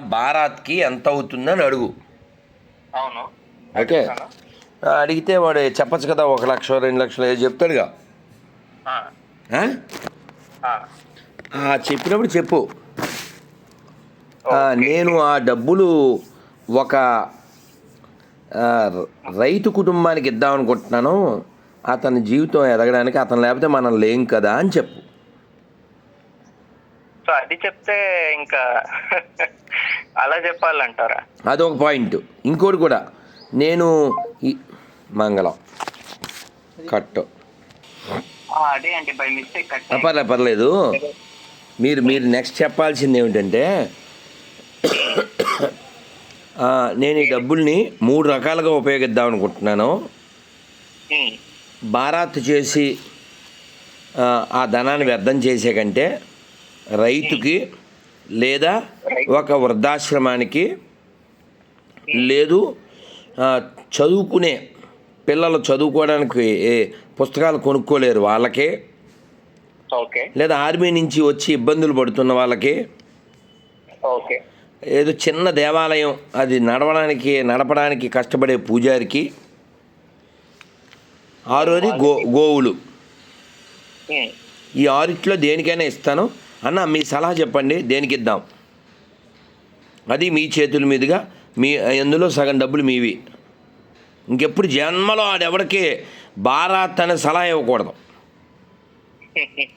బారాత్కి ఎంత అవుతుందని అడుగు. అవును. ఓకే. అడిగితే వాడు చెప్పచ్చు కదా ఒక లక్ష రెండు లక్షలు ఏదో చెప్తాడుగా. చెప్పినప్పుడు చెప్పు. నేను ఆ డబ్బులు ఒక రైతు కుటుంబానికి ఇద్దాం అనుకుంటున్నాను. అతని జీవితం ఎదగడానికి అతను లేకపోతే మనం లేం కదా అని చెప్పు. సో అది చెప్తే ఇంకా అలా చెప్పాలంటారా? అదొక పాయింట్. ఇంకోటి కూడా నేను ఈ మంగళం. కట్టు ఆ, అదే అండి బై మిస్టేక్ కట్ పర్లేదు పర్లేదు. మీరు మీరు నెక్స్ట్ చెప్పాల్సింది ఏమిటంటే నేను ఈ డబ్బుల్ని మూడు రకాలుగా ఉపయోగిద్దాం అనుకుంటున్నాను. బారాత్ చేసి ఆ, ఆ ధనాన్ని వ్యర్థం చేసే కంటే రైతుకి లేదా ఒక వృద్ధాశ్రమానికి లేదు చదువుకునే పిల్లలు చదువుకోవడానికి ఏ పుస్తకాలు కొనుక్కోలేరు వాళ్ళకి. లేదా ఆర్మీ నుంచి వచ్చి ఇబ్బందులు పడుతున్న వాళ్ళకి. ఓకే. ఏదో చిన్న దేవాలయం అది నడవడానికి నడపడానికి కష్టపడే పూజారికి. ఆరోది గో గోవులు. ఈ ఆరిట్లో దేనికైనా ఇస్తాను. అన్న మీ సలహా చెప్పండి దేనికి ఇద్దాం అది మీ చేతుల మీదుగా మీ ఎందులో సగం డబ్బులు మీవి. ఇంకెప్పుడు జన్మలో ఆడెవడికి బారాత్ అనే సలహా ఇవ్వకూడదు.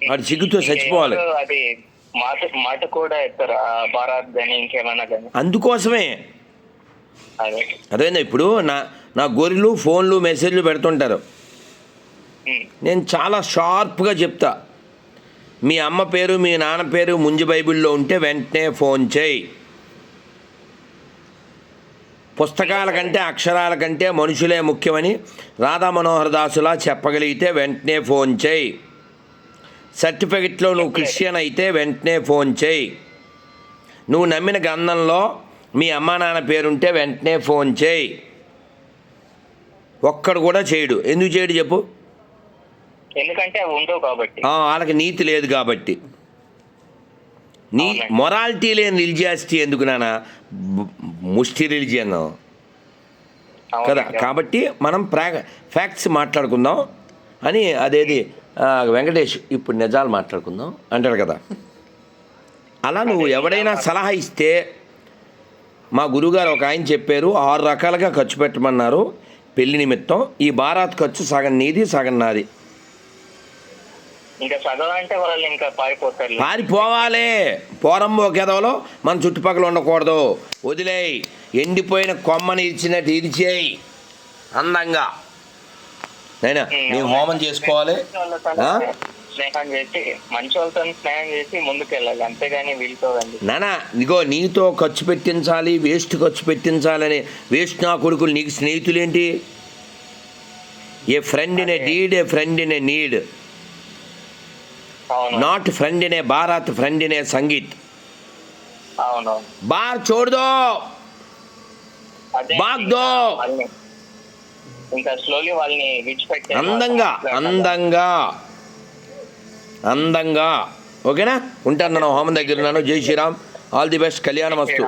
వాడు సిగ్గుతో చచ్చిపోవాలి. మాట కూడా భారత్ ఇంకేమైనా అందుకోసమే. అదే. అదేనా ఇప్పుడు నా నా గొర్రెలు ఫోన్లు మెసేజ్లు పెడుతుంటారు. నేను చాలా షార్ప్గా చెప్తా. మీ అమ్మ పేరు మీ నాన్న పేరు ముంజు బైబిల్లో ఉంటే వెంటనే ఫోన్ చేయి. పుస్తకాల కంటే అక్షరాల కంటే మనుషులే ముఖ్యమని రాధా మనోహర్ దాసులా చెప్పగలిగితే వెంటనే ఫోన్ చేయి. సర్టిఫికెట్లో నువ్వు క్రిస్టియన్ అయితే వెంటనే ఫోన్ చేయి. నువ్వు నమ్మిన గ్రంథంలో మీ అమ్మా నాన్న పేరుంటే వెంటనే ఫోన్ చేయి. ఒక్కడు కూడా చేయడు. ఎందుకు చేయడు చెప్పు? ఎందుకంటే అవి ఉండవు కాబట్టి. వాళ్ళకి నీతి లేదు కాబట్టి. నీ. మొరాలిటీ లేని రిలిజియాసిటీ ఎందుకు నాన్న ముష్టి రిలిజియన్. కదా? కాబట్టి మనం ప్రా ఫ్యాక్ట్స్ మాట్లాడుకుందాం. అని అదేది వెంకటేష్ ఇప్పుడు నిజాలు మాట్లాడుకుందాం. అంటాడు కదా. అలా నువ్వు ఎవడైనా సలహా ఇస్తే మా గురుగారు ఒక ఆయన చెప్పారు ఆరు రకాలుగా ఖర్చు పెట్టమన్నారు. పెళ్ళి నిమిత్తం ఈ బారాత్ ఖర్చు సగం నీది సగం నాది. ఇంకా చదవాలంటే వాళ్ళు ఇంకా పారిపోతారు పారిపోవాలి. పోరంబో గెదవలో మన చుట్టుపక్కల ఉండకూడదు. వదిలేయి. ఎండిపోయిన కొమ్మని ఇచ్చినట్టు ఇరిచేయి అందంగా. నైనా నేను హోమం చేసుకోవాలి? స్నేహం చేసి మంచి వాళ్ళతో స్నేహం చేసి ముందుకు వెళ్ళాలి అంతేగాని వీళ్ళతో వెళ్ళి నానా ఇగో నీతో ఖర్చు పెట్టించాలి వేస్ట్ ఖర్చు పెట్టించాలని వేస్ట్ నా కొడుకులు నీకు స్నేహితులేంటి? A friend in a deed a friend in a need not friend in a Bharat friend in a sangeet బార్ చూడదో బాగ్దో. వాళ్ళని ఇంకా స్లోలీ వాళ్ళని విడిచిపెట్టే అందంగా అందంగా అందంగా. ఓకేనా? ఉంటాను నేను హోమం దగ్గర ఉన్నాను. జై శ్రీరామ్. All the best. కళ్యాణం వస్తు